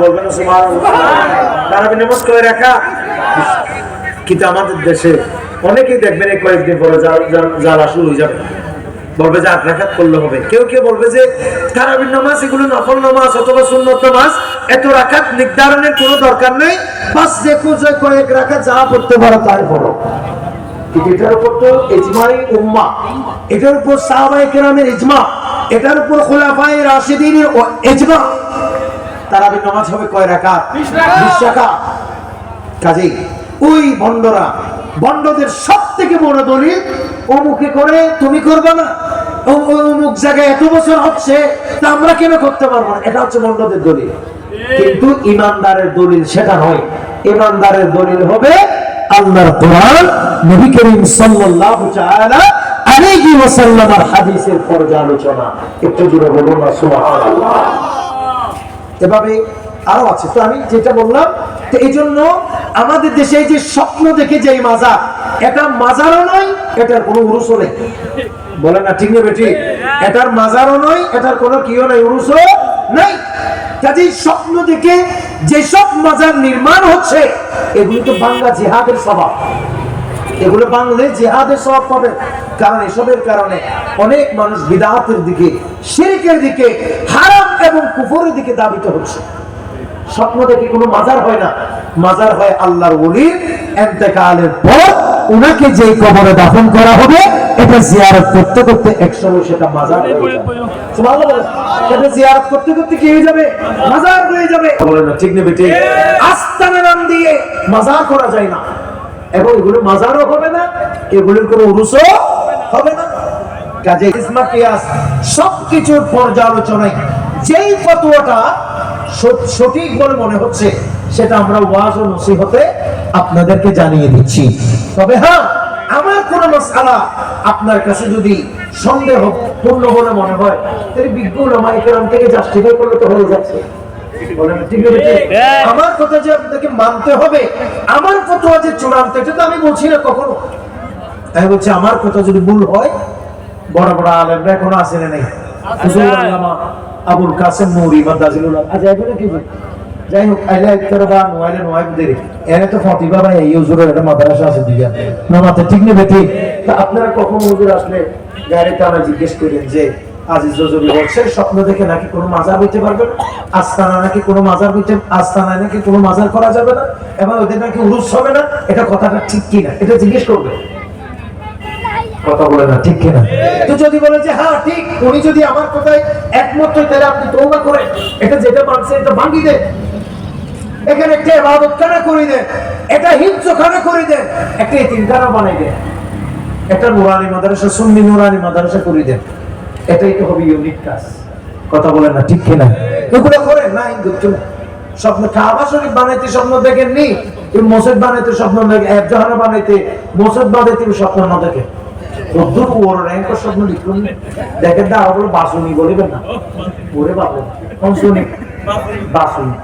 বলবেন পরে নির্ধারণের কোনো দরকার নেই। বাস যে কয়েক রাখাত যা পড়তে পারো তাই পড়ো। এটার উপর তো ইজমাই উম্মা, এটার উপর সাহাবাই কেরামের ইজমা, এটার উপর খোলাফাই রাশিদিনের ইজমা। তারাবির নামাজ হবে কয় রাকাত? বিশ রাকাত। কাজেই ওই বন্ডরা বন্ডদের সব থেকে বড় দলিল অমুকে করে তুমি করবে না। অমুক জায়গায় এত বছর হচ্ছে তা আমরা কেন করতে পারব না? এটা হচ্ছে বন্ডদের দলিল। কিন্তু ইমানদারের দলিল সেটা নয়। ইমানদারের দলিল হবে আল্লাহর কোরআন নবী করিম সাল্লাল্লাহু তাআলা আলাইহি ওয়াসাল্লামের হাদিসের পর্যালোচনা। একটু জুড়ে বলুন না সুবহানাল্লাহ। এভাবে আরও আছে। তো আমি যেটা বললাম তো এই জন্য আমাদের দেশে যে স্বপ্ন দেখে যে মাজার, এটা মাজারও নয়, এটার কোনো উরুসও নেই। বলে না ঠিক নেবে ঠিক এটার মাজারও নয়, এটার কোনো কিও নাই, উরুসও নাই। কাজেই স্বপ্ন দেখে যেসব মাজার নির্মাণ হচ্ছে, এগুলো তো বাংলা জিহাদের স্বভাব। এগুলো বাংলে জেহাদের সব পাবে। কারণ এসবের কারণে অনেক মানুষ বিদাতের দিকে, শিরকের দিকে, হারাম এবং কুফরের দিকে দাবিত হচ্ছে। স্বপ্ন দেখে কোনো মাজার হয় না। মাজার হয় আল্লাহর ওলির এতেকালের পর উনাকে যেই কবরে দাফন করা হবে, এটা জিয়ারত করতে করতে একসময় সেটা মাজার সেটা জিয়ারত এগুলোর কোনো উরুসও হবে না। কাজে ইসমা কিয়াস সবকিছুর পর্যালোচনায় যেই ফতোয়াটা সঠিক বলে মনে হচ্ছে সেটা আমরা ওয়াজ ও নসিহতে আপনাদেরকে জানিয়ে দিচ্ছি। তবে হ্যাঁ আমার কোন মশালা আপনার কাছে যদি সন্দেহ পূর্ণ বলে মনে হয় তাহলে বিজ্ঞ কেরাম থেকে জাস্টিফাই করলে তো হয়ে যাচ্ছে? আমার কথা যে আপনাকে মানতে হবে আমার ফতোয়া যে চূড়ান্ত এটা তো আমি বলছি না কখনো। তাই বলছি আমার কথা যদি ভুল হয় বড় বড় আলেমরা এখনও আসে না নেই? হুজুর আল্লামা আবুল কাসেম নূরি মাদাজিলুল এখানে কি যাই হোক আইলে নোয়াইলে নোয়াইব দেরি। এনে তো ফতিবা ভাই এই হুজুরের একটা মাদ্রাসা আছে দিয়া না মাথা ঠিক নেবে ঠিক তা আপনারা কখন হুজুর আসলে গাড়িতে আমরা জিজ্ঞেস করেন যে আজিজ রজবি বলছে স্বপ্ন দেখে নাকি কোনো মাজার হইতে পারবে না? আস্তানা নাকি কোনো মাজার হইতে আস্তানায় নাকি কোনো মাজার করা যাবে না? এবং ওদের নাকি উরুস হবে না? এটা কথাটা ঠিক কিনা? এটা জিজ্ঞেস করবে। কথা বলে না, ঠিক কিনা? তো যদি বলে যে হ্যাঁ ঠিক, উনি যদি আমার কথায় একমত হয়, তাহলে আপনি তৌবা করেন এটা যেটা মানছে, এটা ভাঙি দেন। এখানে একটা ইবাদত খানা করে দেন, এটা হিংস খানা করে দেন, একটা এতিমখানা বানাই দেন, একটা নুরানি মাদ্রাসা, সুন্নি নুরানি মাদ্রাসা করে দেন। এটাই তো হবে ইউনিক কাজ। কথা বলে না, ঠিক কিনা? এগুলো করে না হিন্দুত্ব স্বপ্ন কাবা শরীফ বানাইতে স্বপ্ন দেখেন নি মসজিদ বানাইতে স্বপ্ন দেখে বানাইতে, মসজিদ বানাইতে স্বপ্ন না দেখে। দেখেন ওগুলো বাসুনি বলিবেন না। ওরে বাবু শুনি? বাসুনি।